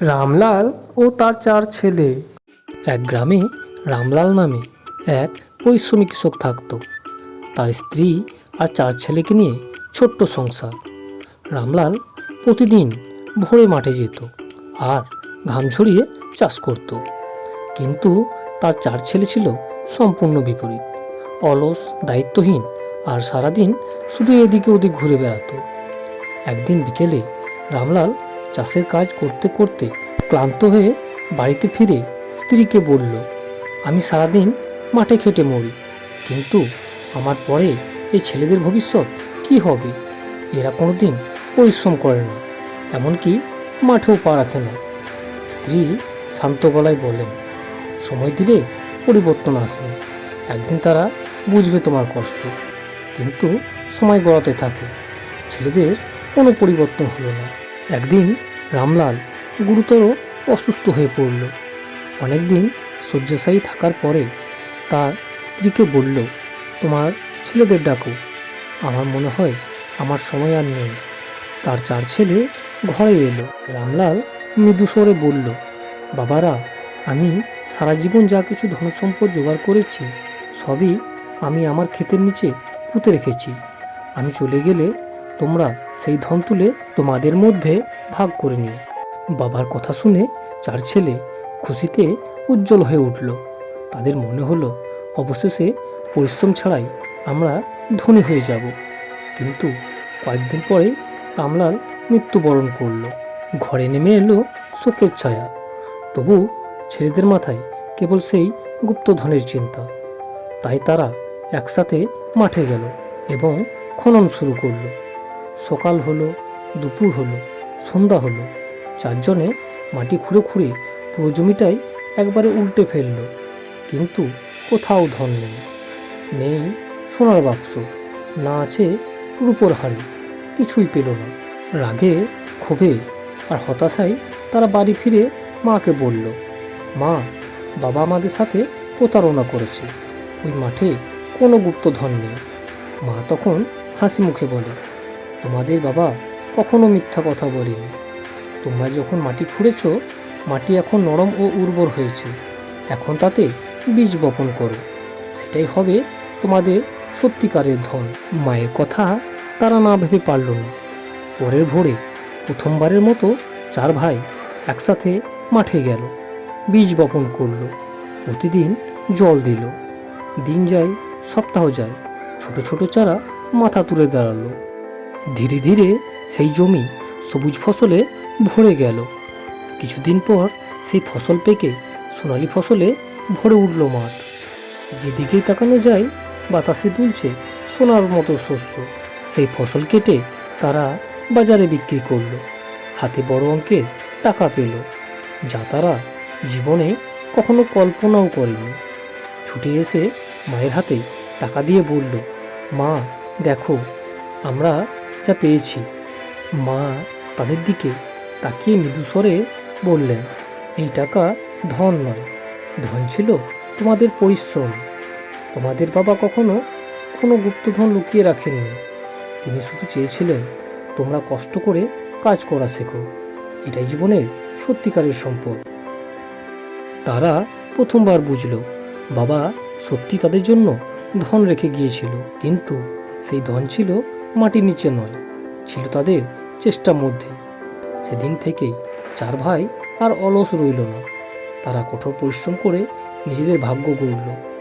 রামলাল ও তার চার ছেলে। এক গ্রামে রামলাল নামে এক পরিশ্রমী কৃষক থাকত। তার স্ত্রী আর চার ছেলেকে নিয়ে ছোট্ট সংসার। রামলাল প্রতিদিন ভোরে মাঠে যেত আর ঘাম ঝরিয়ে চাষ করত। কিন্তু তার চার ছেলে ছিল সম্পূর্ণ বিপরীত। অলস, দায়িত্বহীন আর সারাদিন শুধু এদিকে ওদিক ঘুরে বেড়াতো। একদিন বিকেলে রামলাল চাষের কাজ করতে করতে ক্লান্ত হয়ে বাড়িতে ফিরে স্ত্রীকে বলল, আমি সারাদিন মাঠে খেটে মরি, কিন্তু আমার পরে এই ছেলেদের ভবিষ্যৎ কি হবে? এরা কোনোদিন পরিশ্রম করে না, এমনকি মাঠেও পা রাখে না। স্ত্রী শান্ত গলায় বলেন সময় দিলে পরিবর্তন আসবে, একদিন তারা বুঝবে তোমার কষ্ট, কিন্তু সময় গড়াতে থাকে, ছেলেদের কোনো পরিবর্তন হলো না। একদিন রামলাল গুরুতর অসুস্থ হয়ে পড়ল। অনেকদিন শয্যাশায়ী থাকার পরে তার স্ত্রীকে বলল, তোমার ছেলেদের ডাকো। আমার মনে হয় আমার সময় আর নেই। তার চার ছেলে ঘরে এলো। রামলাল মৃদু স্বরে বলল, বাবারা, আমি সারা জীবন যা কিছু ধনসম্পদ জোগাড় করেছি, সবই আমি আমার ক্ষেতের নিচে পুঁতে রেখেছি। আমি চলে গেলে তোমরা সেই ধন তুলে তোমাদের মধ্যে ভাগ করে নিও। বাবার কথা শুনে চার ছেলে খুশিতে উজ্জ্বল হয়ে উঠল। তাদের মনে হলো, অবশেষে পরিশ্রম ছাড়াই আমরা ধনী হয়ে যাব। কিন্তু কয়েকদিন পরে রামলাল মৃত্যুবরণ করল। ঘরে নেমে এলো শোকের ছায়া। তবু ছেলেদের মাথায় কেবল সেই গুপ্তধনের চিন্তা। তাই তারা একসাথে মাঠে গেল এবং খনন শুরু করল। সকাল হলো, দুপুর হলো, সন্ধ্যা হলো। চারজনে মাটি খুঁড়ে খুঁড়ে পুরো জমিটাই একবারে উল্টে ফেলল। কিন্তু কোথাও ধন নেই। নেই সোনার বাক্স, না আছে রূপোর হাড়ি, কিছুই পেল না। রাগে, ক্ষোভে আর হতাশায় তারা বাড়ি ফিরে মাকে বলল, মা, বাবা আমাদের সাথে প্রতারণা করেছে। ওই মাঠে কোনো গুপ্তধন নেই। মা তখন হাসি মুখে বলে তোমাদের বাবা কখনো মিথ্যা কথা বলেনি। তোমরা যখন মাটি খুঁড়েছ, মাটি এখন নরম ও উর্বর হয়েছে। এখন তাতে বীজ বপন করো। সেটাই হবে তোমাদের সত্যিকারের ধন। মায়ের কথা তারা না ভেবে পারল না। পরের ভোরে প্রথমবারের মতো চার ভাই একসাথে মাঠে গেল। বীজ বপন করল। প্রতিদিন জল দিল। দিন যায়, সপ্তাহ যায়। ছোট ছোট চারা মাথা তুলে দাঁড়াল। ধীরে ধীরে সেই জমি সবুজ ফসলে ভরে গেল। কিছুদিন পর সেই ফসল পেকে সোনালি ফসলে ভরে উঠল মাঠ। যেদিকেই তাকানো যায়, বাতাসে দুলছে সোনার মতো শস্য। সেই ফসল কেটে তারা বাজারে বিক্রি করল। হাতে বড় অঙ্কের টাকা পেল, যা তারা জীবনে কখনো কল্পনাও করেনি। ছুটে এসে মায়ের হাতে টাকা দিয়ে বলল, মা, দেখো, আমরা যা পেয়েছি। মা তাদের দিকে তাকিয়ে মৃদু স্বরে বললেন, এই টাকা ধন নয়, ধন ছিল তোমাদের পরিশ্রম। তোমাদের বাবা কখনো কোনো গুপ্তধন লুকিয়ে রাখেননি। তিনি শুধু চেয়েছিলেন, তোমরা কষ্ট করে কাজ করা শেখো। এটাই জীবনের সত্যিকারের সম্পদ। তারা প্রথমবার বুঝল, বাবা সত্যি তাদের জন্য ধন রেখে গিয়েছিল। কিন্তু সেই ধন ছিল মাটির নিচে নয়, ছিল তাদের চেষ্টার মধ্যে। সেদিন থেকেই চার ভাই আর অলস রইল না। তারা কঠোর পরিশ্রম করে নিজেদের ভাগ্য গড়ল।